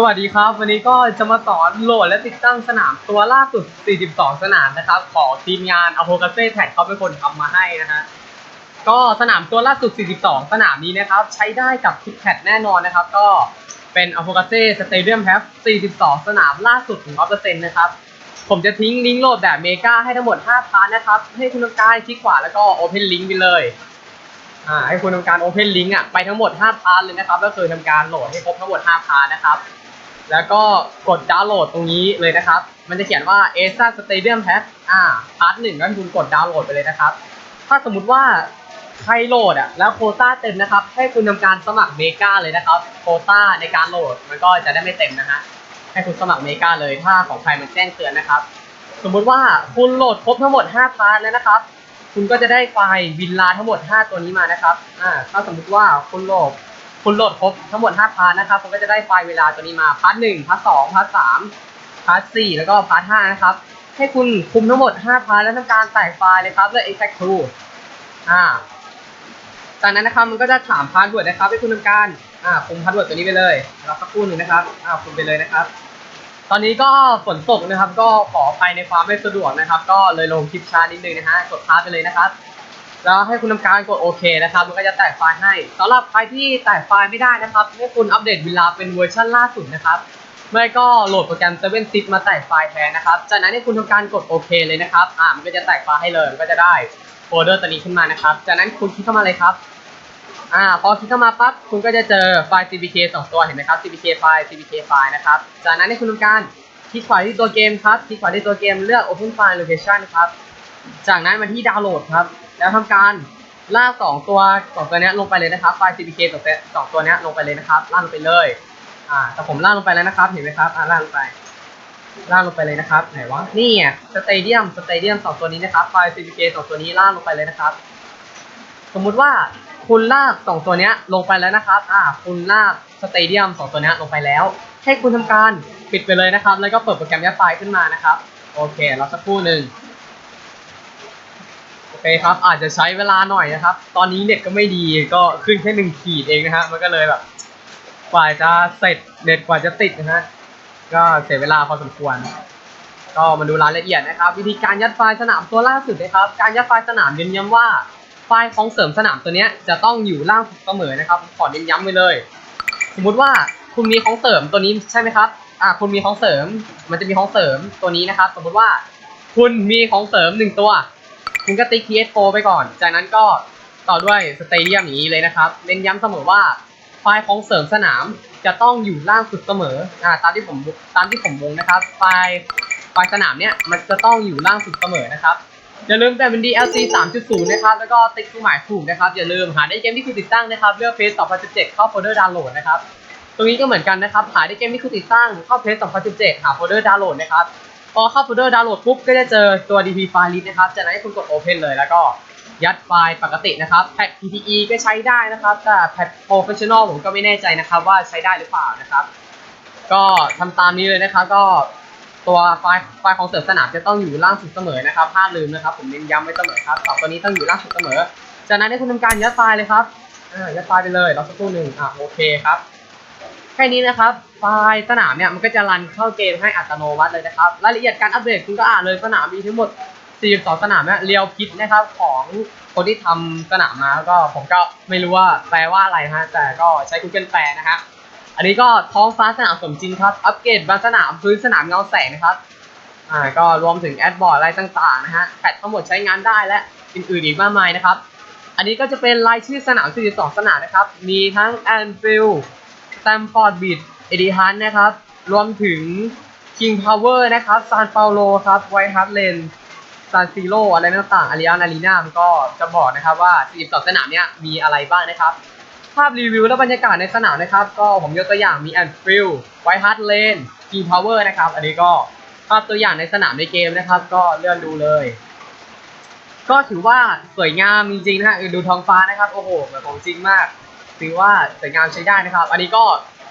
สวัสดีครับ วันนี้ก็จะมาสอนโหลดและติดตั้งสนามตัวล่าสุด 42 สนามนะครับ ของทีมงานอโ o กาเซ่แท็กเขาเป็นคนทำมาให้นะฮะก็สนามตัวล่าสุด 42 สนามนี้นะครับ ใช้ได้กับทุกแพทแน่นอนนะครับ ก็เป็นอโ o กาเซ่สเตเดียมแพฟ42 สนามล่าสุดถึง100%นะครับ ผมจะทิ้งลิงก์โหลดแบบเมกาให้ทั้งหมด 5 พาร์ทนะครับ ให้คุณทำการคลิกขวาแล้วก็ Open Link ไปเลยอ่าให้คุณทำการ Open Link อะไปทั้งหมด 5 พาร์ทเลยนะครับ ก็คือทำการโหลดให้ครบทั้งหมด 5 พาร์ทนะครับ แล้วก็กดดาวน์โหลดตรงนี้เลยนะครับ มันจะเขียนว่า a s a Stadium Pack อ่าพาร์ทหนึ่งก็คุณกดดาวน์โหลดไปเลยนะครับ ถ้าสมมุติว่าใครโหลดอะแล้วโคต้าเต็มนะครับ ให้คุณทำการสมัครเมกาเลยนะครับ โคต้าในการโหลดมันก็จะได้ไม่เต็มนะฮะ ให้คุณสมัครเมกาเลยถ้าของใครมันแจ้งเตือนนะครับ สมมุติว่าคุณโหลดครบทั้งหมด 5 พาร์ทแล้วนะครับ คุณก็จะได้ไฟล์วินลาทั้งหมด 5 ตัวนี้มานะครับ อ่า ถ้าสมมุติว่าคุณโหลด คุณโหลดครบทั้งหมด 5 พาร์ทนะครับคุณก็จะได้ไฟล์เวลาตัวนี้มาพาร์ท1พาร์ท2พาร์ท3พาร์ท4แล้วก็พาร์ท5นะครับ ให้คุณคุมทั้งหมด 5 พาร์ทแล้วทำการแตกไฟล์เลยครับด้วย exact to อ่าจากนั้นนะครับมันก็จะถามพาสเวิร์ดนะครับให้คุณทำการอ่าคุมพาสเวิร์ดตัวนี้ไปเลยรอสักครู่หนึ่งนะครับอ่าคุมไปเลยนะครับ ตอนนี้ก็ฝนตกนะครับ ก็ขอไปในความไม่สะดวกนะครับ ก็เลยลงคลิปช้านิดนึงนะฮะกดพาสไปเลยนะครับ แล้วให้คุณทำการกดโอเคนะครับ มันก็จะแตกไฟล์ให้สำหรับใครที่แตกไฟล์ไม่ได้นะครับ ให้คุณอัปเดตเวลาเป็นเวอร์ชันล่าสุดนะครับไม่ก็โหลดโปรแกรม7 zip มาแตกไฟล์แทนนะครับ จากนั้นให้คุณทำการกดโอเคเลยนะครับ อ่ามันก็จะแตกไฟล์ให้เลย มันก็จะได้โฟลเดอร์ตัวนี้ขึ้นมานะครับ จากนั้นคุณคลิกเข้ามาเลยครับ อ่า พอคลิกเข้ามาปั๊บ คุณก็จะเจอไฟล์ CPK สองตัวเห็นไหมครับ CPK ไฟล์ CPK ไฟล์นะครับ จากนั้นให้คุณทำการคลิกขวาที่ตัวเกมครับ คลิกขวาที่ตัวเกมเลือก Open File Location ครับ จากนั้นมาที่ดาวน์โหลดครับ แล้วทำการลากสองตัวสองตัวนี้ลงไปเลยนะครับ ไฟล์ CPK สองตัวสองตัวนี้ลงไปเลยนะครับ ลากลงไปเลย อ่า แต่ผมลากลงไปแล้วนะครับ เห็นไหมครับ อ่าลากลงไป ลากลงไปเลยนะครับ ไหนวะ นี่ไงสเตเดียม สเตเดียมสองตัวนี้นะครับ ไฟล์ CPK สองตัวนี้ลากลงไปเลยนะครับ สมมุติว่าคุณลากสองตัวนี้ลงไปแล้วนะครับ อ่า คุณลากสเตเดียมสองตัวนี้ลงไปแล้ว ให้คุณทำการปิดไปเลยนะครับ แล้วก็เปิดโปรแกรมยัดไฟล์ขึ้นมานะครับ โอเค เรอสักครู่หนึ่ง เคครับอาจจะใช้เวลาหน่อยนะครับ ตอนนี้เน็ตก็ไม่ดีก็ขึ้นแค่หนึ่งขีดเองนะฮะมันก็เลยแบบกว่าจะเสร็จเน็ตกว่าจะติดนะฮะก็เสียเวลาพอสมควร ก็มาดูรายละเอียดนะครับ วิธีการยัดไฟล์สนามตัวล่าสุดนะครับ การยัดไฟล์สนามเน้นย้ำว่าไฟล์ของเสริมสนามตัวนี้จะต้องอยู่ล่างสุดเสมอนะครับขอเน้นย้ำไปเลย สมมุติว่าคุณมีของเสริมตัวนี้ใช่ไหมครับอ่าคุณมีของเสริมมันจะมีของเสริมตัวนี้นะครับ สมมุติว่าคุณมีของเสริมหนึ่งตัว คุณก็ติ๊ก PS4 ไปก่อน จากนั้นก็ต่อด้วยสเตเดียมอย่างนี้เลยนะครับเน้นย้ำเสมอว่าไฟล์ของเสริมสนามจะต้องอยู่ล่างสุดเสมออ่าตามที่ผมตามที่ผมวงนะครับ ไฟล์ไฟล์สนามเนี่ยมันจะต้องอยู่ล่างสุดเสมอนะครับอย่าลืมแต่เป็น DLC 3.0 นะครับ แล้วก็ติ๊กเครื่องหมายถูกนะครับ อย่าลืมหาได้เกมที่คุณติดตั้งนะครับ เลือกเพจ2017 เข้าโฟลเดอร์ดาวน์โหลดนะครับ ตรงนี้ก็เหมือนกันนะครับ หาได้เกมที่คุณติดตั้งเข้าเพจ2017 หาโฟลเดอร์ดาวน์โหลดนะครับ พอเข้าโฟลเดอร์ดาวน์โหลดปุ๊บก็จะเจอตัว DP ไฟล์ลิตนะครับ จากนั้นให้คุณกด Open เลยแล้วก็ยัดไฟล์ปกตินะครับแพท PPE ก็ใช้ได้นะครับ แต่แพท Professional ผมก็ไม่แน่ใจนะครับว่าใช้ได้หรือเปล่านะครับ ก็ทำตามนี้เลยนะครับ ก็ตัวไฟล์ไฟล์ของเสริมสนามจะต้องอยู่ล่างสุดเสมอนะครับห้ามลืมนะครับ ผมเน้นย้ำไว้เสมอครับสองตัวนี้ต้องอยู่ล่างสุดเสมอ จากนั้นให้คุณทำการยัดไฟล์เลยครับยัดไฟล์ไปเลยรอสักครู่หนึ่งอะโอเคครับ ค่นี้นะครับ ไฟล์สนามเนี่ยมันก็จะรันเข้าเกมให้อัตโนมัติเลยนะครับ รายละเอียดการอัปเดตคุณก็อ่านเลยสนามมีทั้งหมด 42 สนามเนี่ยเรียวพิษนะครับของคนที่ทำสนามมาก็ผมก็ไม่รู้ว่าแปลว่าอะไรฮะแต่ก็ใช้ Google แปลนะฮะอันนี้ก็ท้องฟ้าสนามสมจริงครับ อัปเกรดบางสนามพื้นสนามเงาแสงนะครับอ่าก็รวมถึงแอดบอร์ดอะไรต่างๆนะฮะแพททั้งหมดใช้งานได้และอื่นๆอีกมากมายนะครับ อันนี้ก็จะเป็นรายชื่อสนาม 42 สนามนะครับ มีทั้งแอนฟิล Anfield Stamford Bridge เอดิฮันนะครับ รวมถึง King Power นะครับซานเปาโลครับไวท์ฮาร์ดเลนซานซีโรอะไรต่างๆอาริอานาลีนามันก็จะบอกนะครับว่า42สนามเนี้ยมีอะไรบ้างนะครับ ภาพรีวิวและบรรยากาศในสนามนะครับ ก็ผมยกตัวอย่างมี Anfield White Hart Lane King Power นะครับ อันนี้ก็ภาพตัวอย่างในสนามในเกมนะครับ ก็เลื่อนดูเลย ก็ถือว่าสวยงามจริงๆนะฮะดูท้องฟ้านะครับ โอ้โหแบบของจริงมาก ถือว่าสวยงามใช้ได้นะครับ อันนี้ก็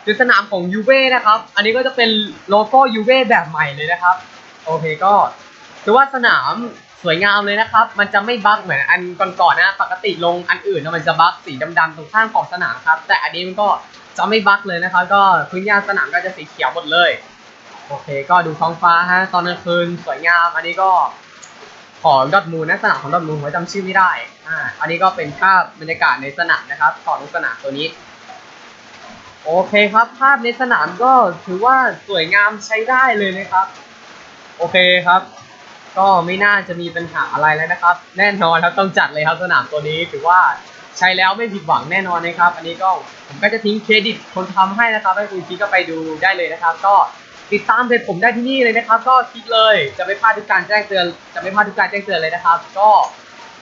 คือสนามของยูเว่นะครับ อันนี้ก็จะเป็นโลโก้ยูเว่แบบใหม่เลยนะครับ โอเคก็ถือว่าสนามสวยงามเลยนะครับ มันจะไม่บั๊กเหมือนอันก่อนๆนะ ปกติลงอันอื่นนะมันจะบั๊กสีดำๆตรงข้างของสนามครับ แต่อันนี้มันก็จะไม่บั๊กเลยนะครับ ก็พื้นหญ้าสนามก็จะสีเขียวหมดเลย โอเค ก็ดูท้องฟ้าฮะ ตอนกลางคืนสวยงาม อันนี้ก็ ของดอทมูนนะสนามของดอทมูนผมจำชื่อไม่ได้อ่าอันนี้ก็เป็นภาพบรรยากาศในสนามนะครับของสนามตัวนี้ โอเคครับ ภาพในสนามก็ถือว่าสวยงามใช้ได้เลยนะครับ โอเคครับ ก็ไม่น่าจะมีปัญหาอะไรแล้วนะครับ แน่นอนครับต้องจัดเลยครับสนามตัวนี้ถือว่าใช้แล้วไม่ผิดหวังแน่นอนนะครับ อันนี้ก็ผมก็จะทิ้งเครดิตคนทำให้นะครับ ให้คุณคิดก็ไปดูได้เลยนะครับ ก็ ติดตามเพจผมได้ที่นี่เลยนะครับ ก็คลิกเลยจะไม่พลาดทุกการแจ้งเตือน จะไม่พลาดทุกการแจ้งเตือนเลยนะครับ ก็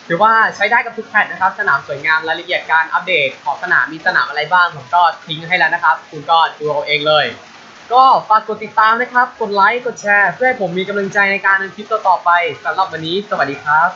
ถือว่าใช้ได้กับทุกแพทนะครับ สนามสวยงามรายละเอียดการอัปเดตของสนามมีสนามอะไรบ้างผมก็ทิ้งให้แล้วนะครับ คุณก็ดูเอาเองเลย ก็ฝากกดติดตามนะครับ กดไลค์กดแชร์ เพื่อให้ผมมีกำลังใจในการทำคลิปต่อๆไปสำหรับวันนี้ สวัสดีครับ